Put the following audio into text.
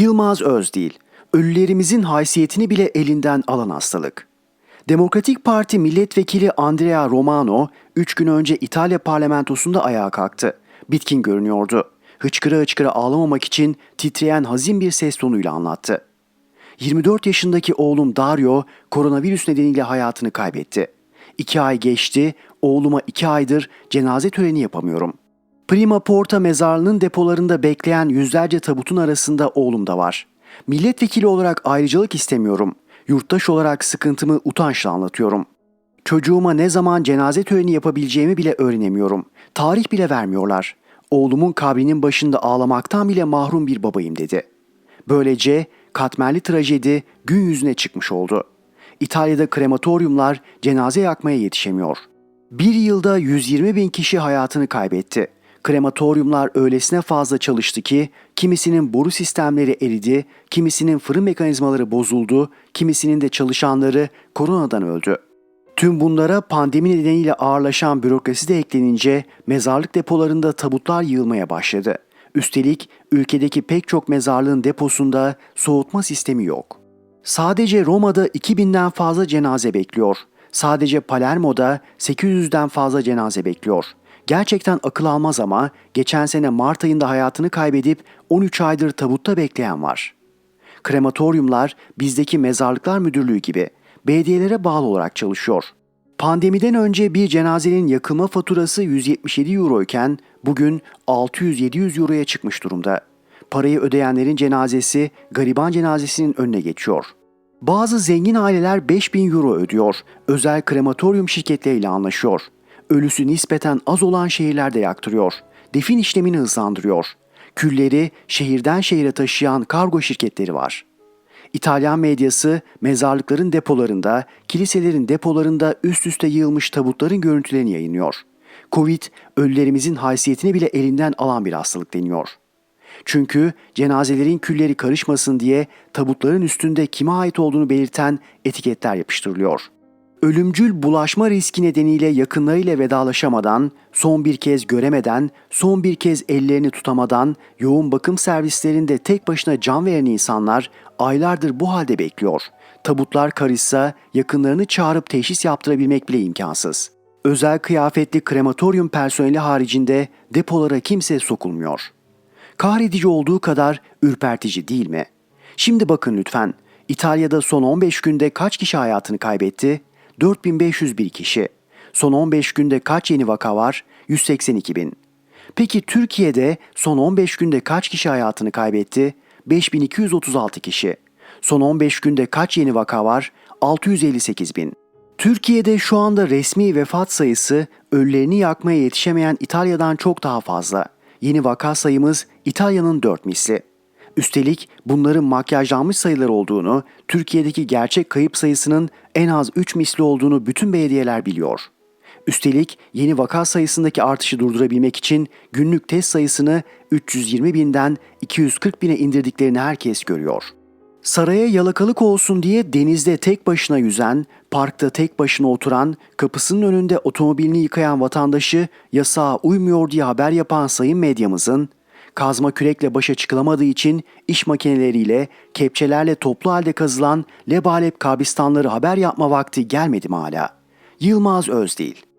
Yılmaz Özdil, ölülerimizin haysiyetini bile elinden alan hastalık. Demokratik Parti milletvekili Andrea Romano 3 gün önce İtalya parlamentosunda ayağa kalktı. Bitkin görünüyordu. Hıçkıra hıçkıra ağlamamak için titreyen hazin bir ses tonuyla anlattı. 24 yaşındaki oğlum Dario koronavirüs nedeniyle hayatını kaybetti. İki ay geçti, oğluma iki aydır cenaze töreni yapamıyorum. Prima Porta mezarlığının depolarında bekleyen yüzlerce tabutun arasında oğlum da var. Milletvekili olarak ayrıcalık istemiyorum. Yurttaş olarak sıkıntımı utançla anlatıyorum. Çocuğuma ne zaman cenaze töreni yapabileceğimi bile öğrenemiyorum. Tarih bile vermiyorlar. Oğlumun kabrinin başında ağlamaktan bile mahrum bir babayım dedi. Böylece katmerli trajedi gün yüzüne çıkmış oldu. İtalya'da krematoryumlar cenaze yakmaya yetişemiyor. Bir yılda 120 bin kişi hayatını kaybetti. Krematoryumlar öylesine fazla çalıştı ki kimisinin boru sistemleri eridi, kimisinin fırın mekanizmaları bozuldu, kimisinin de çalışanları koronadan öldü. Tüm bunlara pandemi nedeniyle ağırlaşan bürokrasi de eklenince mezarlık depolarında tabutlar yığılmaya başladı. Üstelik ülkedeki pek çok mezarlığın deposunda soğutma sistemi yok. Sadece Roma'da 2000'den fazla cenaze bekliyor. Sadece Palermo'da 800'den fazla cenaze bekliyor. Gerçekten akıl almaz ama geçen sene Mart ayında hayatını kaybedip 13 aydır tabutta bekleyen var. Krematoryumlar bizdeki mezarlıklar müdürlüğü gibi belediyelere bağlı olarak çalışıyor. Pandemiden önce bir cenazenin yakılma faturası 177 euro iken bugün 600-700 euroya çıkmış durumda. Parayı ödeyenlerin cenazesi gariban cenazesinin önüne geçiyor. Bazı zengin aileler 5000 euro ödüyor. Özel krematoryum şirketleriyle anlaşıyor. Ölüsü nispeten az olan şehirlerde yaktırıyor. Defin işlemini hızlandırıyor. Külleri şehirden şehire taşıyan kargo şirketleri var. İtalyan medyası mezarlıkların depolarında, kiliselerin depolarında üst üste yığılmış tabutların görüntülerini yayınlıyor. Covid, ölülerimizin haysiyetini bile elinden alan bir hastalık deniyor. Çünkü cenazelerin külleri karışmasın diye tabutların üstünde kime ait olduğunu belirten etiketler yapıştırılıyor. Ölümcül bulaşma riski nedeniyle yakınlarıyla vedalaşamadan, son bir kez göremeden, son bir kez ellerini tutamadan yoğun bakım servislerinde tek başına can veren insanlar aylardır bu halde bekliyor. Tabutlar karışsa yakınlarını çağırıp teşhis yaptırabilmek bile imkansız. Özel kıyafetli krematoryum personeli haricinde depolara kimse sokulmuyor. Kahredici olduğu kadar ürpertici değil mi? Şimdi bakın lütfen. İtalya'da son 15 günde kaç kişi hayatını kaybetti? 4501 kişi. Son 15 günde kaç yeni vaka var? 182 bin. Peki Türkiye'de son 15 günde kaç kişi hayatını kaybetti? 5236 kişi. Son 15 günde kaç yeni vaka var? 658 bin. Türkiye'de şu anda resmi vefat sayısı ölülerini yakmaya yetişemeyen İtalya'dan çok daha fazla. Yeni vaka sayımız İtalya'nın 4 misli. Üstelik bunların makyajlanmış sayılar olduğunu, Türkiye'deki gerçek kayıp sayısının en az 3 misli olduğunu bütün belediyeler biliyor. Üstelik yeni vaka sayısındaki artışı durdurabilmek için günlük test sayısını 320 binden 240 bine indirdiklerini herkes görüyor. Saraya yalakalık olsun diye denizde tek başına yüzen, parkta tek başına oturan, kapısının önünde otomobilini yıkayan vatandaşı yasağa uymuyor diye haber yapan sayın medyamızın, kazma kürekle başa çıkılamadığı için iş makineleriyle, kepçelerle toplu halde kazılan lebalep kabristanları haber yapma vakti gelmedi mi hala? Yılmaz Özdil